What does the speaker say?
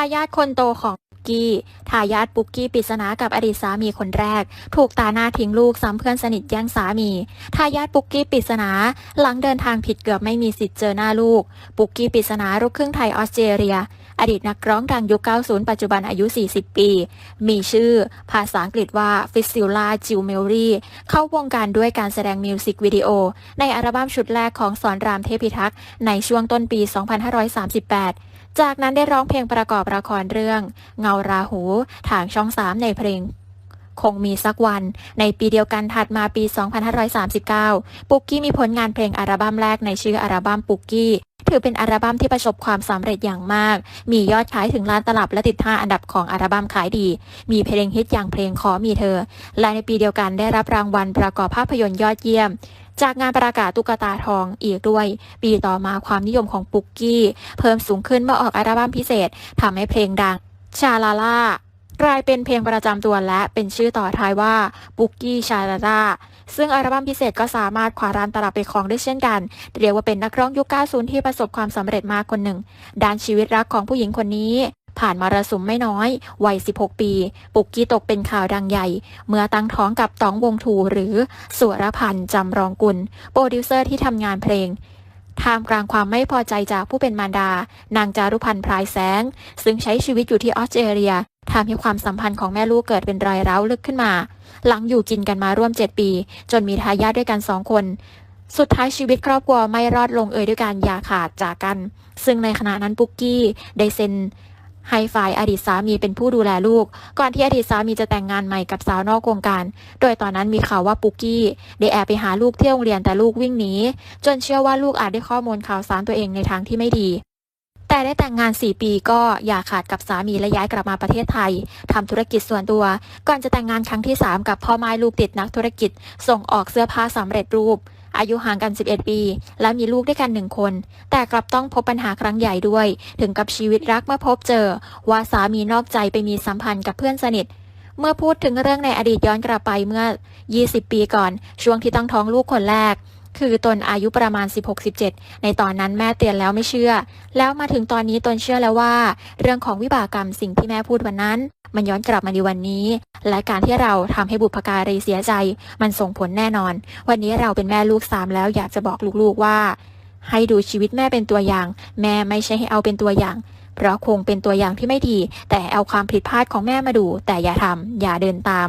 ายาทคนโตของปุกี้ทายาทปุกกี้ปริศนากับอดีตสามีคนแรก ถูกตาหน้าทิ้งลูกซ้ำเพื่อนสนิทแย่งสามีทายาทปุกกี้ปริศนาหลังเดินทางผิดเกือบไม่มีสิทธิ์เจอหน้าลูก ปุกกี้ปริศนาลูกครึ่งไทยออสเตรเลีย อดีตนักร้องดังยุค 90 ปัจจุบันอายุ 40 ปี มีชื่อ ภาษาอังกฤษว่าฟิซิลาจิวเมลรีเข้าวงการด้วยการแสดงมิวสิกวิดีโอ ในอัลบั้มชุดแรกของสอนรามเทพิทักษ์ในช่วงต้นปี 2538 จากนั้นได้ร้องเพลงประกอบละครเรื่อง เงาราหู ทางช่อง3ในเพลงคงมีสักวัน ในปีเดียวกันถัดมาปี 2539 ปุกกี้มีผลงานเพลงอัลบั้มแรกในชื่ออัลบั้มปุกกี้ ถือเป็นอัลบั้มที่ประสบความสำเร็จอย่างมาก มียอดขายถึงล้านตลับและติด 5 อันดับของอัลบั้มขายดี มีเพลงฮิตอย่างเพลงขอมีเธอ และในปีเดียวกันได้รับรางวัลประกอบภาพยนตร์ยอดเยี่ยม จากงานประกาศตุ๊กตาทองอีกด้วย ปีต่อมาความนิยมของปุกกี้ เพิ่มสูงขึ้นเมื่อออกอัลบั้มพิเศษทำให้เพลงดัง ชาลาล่ากลายเป็นเพลงประจำตัวและเป็นชื่อต่อท้ายว่าปุกกี้ชาลาล่าซึ่งอัลบั้มพิเศษก็สามารถคว้ารานตลับไปครองได้เช่นกัน เรียกว่าเป็นนักร้องยุค 90 ที่ประสบความสำเร็จมากคนหนึ่ง ด้านชีวิตรักของผู้หญิงคนนี้ ผ่านมารสุมไม่น้อย วัย 16 ปี ปุกกี้ตกเป็นข่าวดังใหญ่ เมื่อตั้งท้องกับต๋องวงทูหรือสุรพันธ์จำรองกุล โปรดิวเซอร์ที่ทำงานเพลงท่ามกลางความไม่พอใจจากผู้เป็นมารดา นางจารุพันธ์พรายแสง ซึ่งใช้ชีวิตอยู่ที่ออสเตรเลียทำให้ความสัมพันธ์ของแม่ลูกเกิดเป็นรอยร้าวลึกขึ้นมา หลังอยู่กินกันมาร่วม 7 ปี จนมีทายาทด้วยกันสองคน สุดท้ายชีวิตครอบครัวไม่รอดลงเอยด้วยการย่าขาดจากกัน ซึ่งในขณะนั้นปุกกี้ได้เซ็น ให้ฝ่ายอดีตสามีเป็นผู้ดูแลลูก ก่อนที่อดีตสามีจะแต่งงานใหม่กับสาวนอกวงการ โดยตอนนั้นมีข่าวว่าปุกกี้ได้แอบไปหาลูกที่โรงเรียนแต่ลูกวิ่งหนีจนเชื่อว่าลูกอาจได้ข้อมูลข่าวสารตัวเองในทางที่ไม่ดีแต่ได้แต่งงาน 4 ปีก็อย่าขาดกับสามีและย้ายกลับมาประเทศไทยทำธุรกิจส่วนตัว ก่อนจะแต่งงานครั้งที่ 3 กับพ่อไม้ลูกติดนักธุรกิจ ส่งออกเสื้อผ้าสำเร็จรูป อายุห่างกัน 11 ปี และมีลูกด้วยกันหนึ่งคน แต่กลับต้องพบปัญหาครั้งใหญ่ด้วย ถึงกับชีวิตรักเมื่อพบเจอ ว่าสามีนอกใจไปมีสัมพันธ์กับเพื่อนสนิทเมื่อพูดถึงเรื่องในอดีตย้อนกลับไปเมื่อ 20 ปีก่อน ช่วงที่ตั้งท้องลูกคนแรก คือตนอายุประมาณ 16-17 ในตอนนั้นแม่เตือนแล้วไม่เชื่อ แล้วมาถึงตอนนี้ตนเชื่อแล้วว่า เรื่องของวิบากกรรมสิ่งที่แม่พูดวันนั้น มันย้อนกลับมาในวันนี้ และการที่เราทำให้บุพการีเสียใจ มันส่งผลแน่นอน วันนี้เราเป็นแม่ลูกสามแล้วอยากจะบอกลูกๆว่า ให้ดูชีวิตแม่เป็นตัวอย่าง แม่ไม่ใช่ให้เอาเป็นตัวอย่าง เพราะคงเป็นตัวอย่างที่ไม่ดี แต่เอาความผิดพลาดของแม่มาดู แต่อย่าทำอย่าเดินตาม